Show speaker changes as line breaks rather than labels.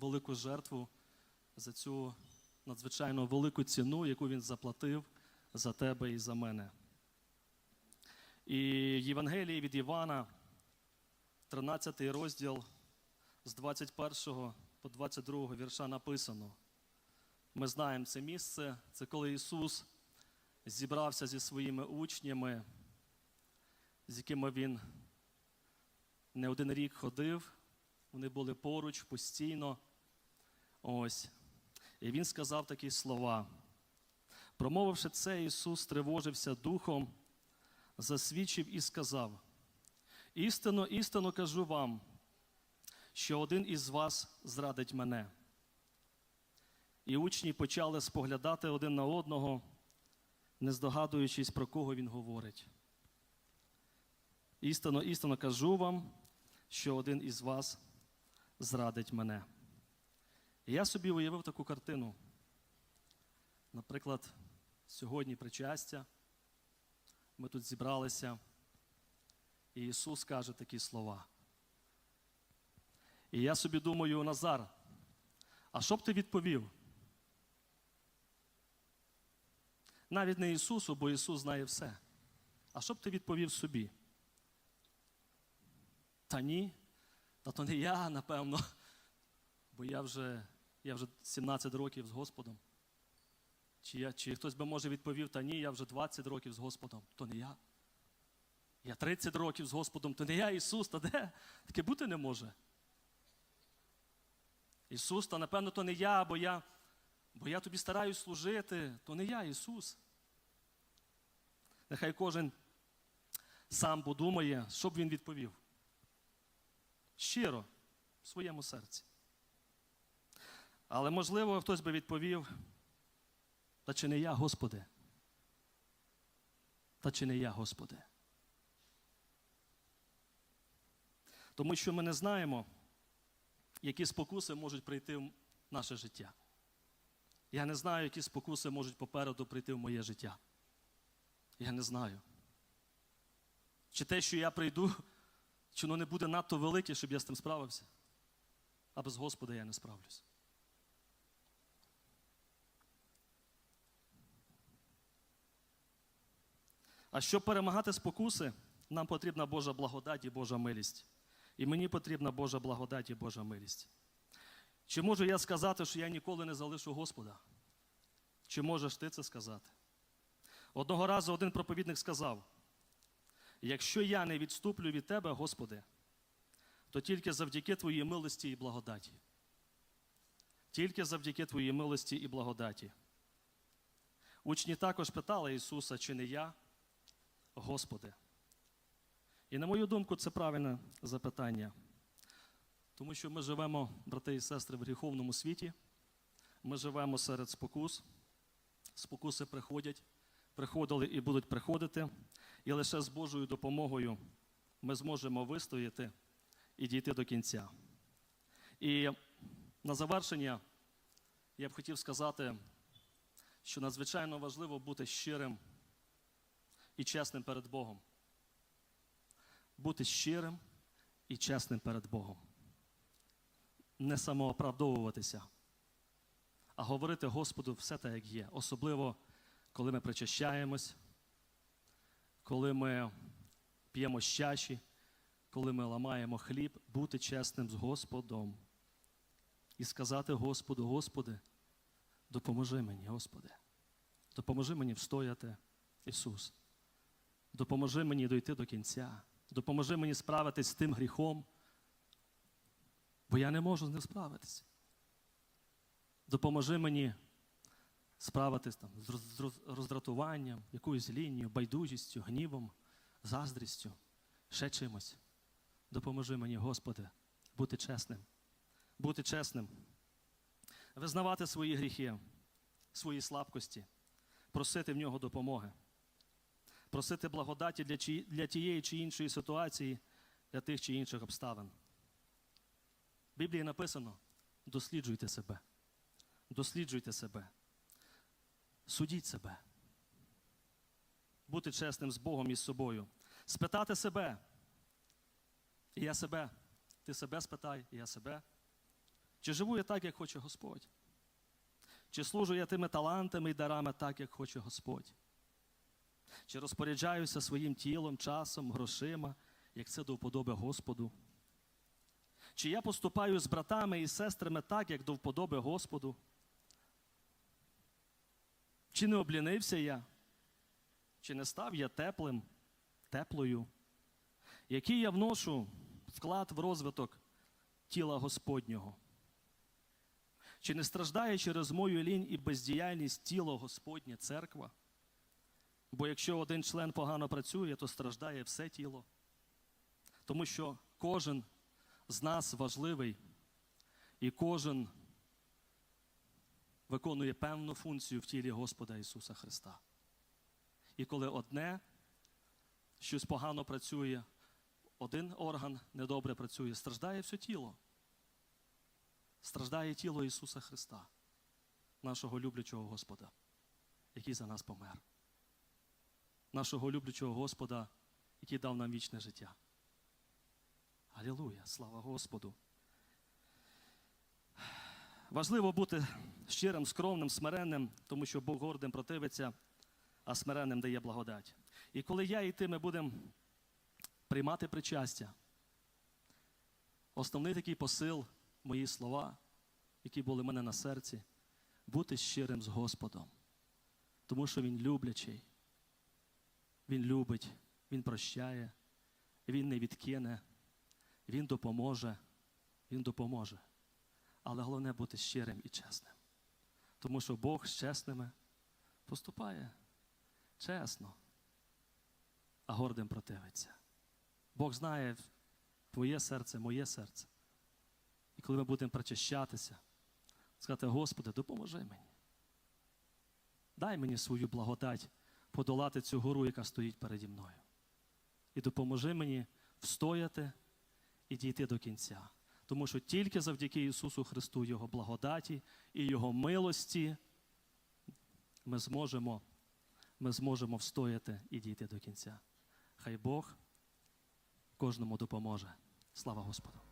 велику жертву, за цю надзвичайно велику ціну, яку він заплатив за тебе і за мене. І Євангелії від Івана, 13 розділ з 21 по 22 вірша написано. Ми знаємо це місце, це коли Ісус зібрався зі своїми учнями, з якими Він не один рік ходив, вони були поруч постійно. Ось. І він сказав такі слова. Промовивши це, Ісус тривожився духом, засвідчив і сказав: Істинно, істинно кажу вам, що один із вас зрадить мене. І учні почали споглядати один на одного, не здогадуючись, про кого він говорить. Істинно, істинно кажу вам, що один із вас зрадить мене. Я собі уявив таку картину. Наприклад, сьогодні причастя, ми тут зібралися, і Ісус каже такі слова. І я собі думаю, Назар, а що б ти відповів? Навіть не Ісусу, бо Ісус знає все. А що б ти відповів собі? Та ні, та то не я, напевно. Бо я вже, я вже 17 років з Господом. Чи, я, чи хтось би може відповів, та ні, я вже 20 років з Господом, то не я. Я 30 років з Господом, то не я Ісус, та де? Таке бути не може. Ісус, та напевно, то не я, бо я, бо я тобі стараюсь служити, то не я Ісус. Нехай кожен сам подумає, що б він відповів. Щиро, в своєму серці. Але можливо, хтось би відповів, та чи не я, Господи? Та чи не я, Господи? Тому що ми не знаємо, які спокуси можуть прийти в наше життя. Я не знаю, які спокуси можуть попереду прийти в моє життя. Я не знаю. Чи те, що я прийду, чи воно не буде надто велике, щоб я з тим справився? А без Господа я не справлюсь. А щоб перемагати спокуси, нам потрібна Божа благодать і Божа милість. І мені потрібна Божа благодать і Божа милість. Чи можу я сказати, що я ніколи не залишу Господа? Чи можеш ти це сказати? Одного разу один проповідник сказав: якщо я не відступлю від Тебе, Господи, то тільки завдяки Твоїй милості і благодаті. Тільки завдяки Твоїй милості і благодаті. Учні також питали Ісуса, чи не я, Господи. І на мою думку, це правильне запитання. Тому що ми живемо, брати і сестри, в гріховному світі. Ми живемо серед спокус. Спокуси приходять, приходили і будуть приходити. І лише з Божою допомогою ми зможемо вистояти і дійти до кінця. І на завершення я б хотів сказати, що надзвичайно важливо бути щирим і чесним перед Богом. Бути щирим і чесним перед Богом. Не самооправдовуватися, а говорити Господу все те, як є. Особливо, коли ми причащаємось, коли ми п'ємо з чаші, коли ми ламаємо хліб, бути чесним з Господом. І сказати Господу, Господи, допоможи мені, Господи. Допоможи мені встояти, Ісус. Допоможи мені дойти до кінця. Допоможи мені справитись з тим гріхом, бо я не можу з ним справитися. Допоможи мені справитись там, з роз- з роз- роздратуванням, якоюсь лінією, байдужістю, гнівом, заздрістю, ще чимось. Допоможи мені, Господи, бути чесним. Бути чесним, визнавати свої гріхи, свої слабкості, просити в нього допомоги просити благодаті для, чи, для тієї чи іншої ситуації, для тих чи інших обставин. В Біблії написано: досліджуйте себе, досліджуйте себе, судіть себе, бути чесним з Богом і з собою, спитати себе. І я себе, ти себе спитай, і я себе. Чи живу я так, як хоче Господь? Чи служу я тими талантами і дарами так, як хоче Господь? Чи розпоряджаюся своїм тілом, часом, грошима, як це до вподоби Господу? Чи я поступаю з братами і сестрами так, як до вподоби Господу? Чи не облінився я? Чи не став я теплим, теплою? Який я вношу вклад в розвиток тіла Господнього? Чи не страждає через мою лінь і бездіяльність тіло Господнє церква? Бо якщо один член погано працює, то страждає все тіло. Тому що кожен з нас важливий, і кожен виконує певну функцію в тілі Господа Ісуса Христа. І коли одне щось погано працює, один орган недобре працює, страждає все тіло. Страждає тіло Ісуса Христа, нашого люблячого Господа, який за нас помер. Нашого люблячого Господа, який дав нам вічне життя. Алілуя, слава Господу. Важливо бути щирим, скромним, смиренним, тому що Бог гордим противиться, а смиренним дає благодать. І коли я і ти ми будемо приймати причастя, основний такий посил, мої слова, які були в мене на серці, бути щирим з Господом, тому що Він люблячий, Він любить, Він прощає, Він не відкине, Він допоможе, Він допоможе. Але головне бути щирим і чесним. Тому що Бог з чесними поступає чесно, а гордим противиться. Бог знає твоє серце, моє серце. І коли ми будемо причащатися, сказати, Господи, допоможи мені. Дай мені свою благодать подолати цю гору, яка стоїть переді мною. І допоможи мені встояти і дійти до кінця. Тому що тільки завдяки Ісусу Христу, Його благодаті і Його милості ми зможемо, ми зможемо встояти і дійти до кінця. Хай Бог кожному допоможе. Слава Господу!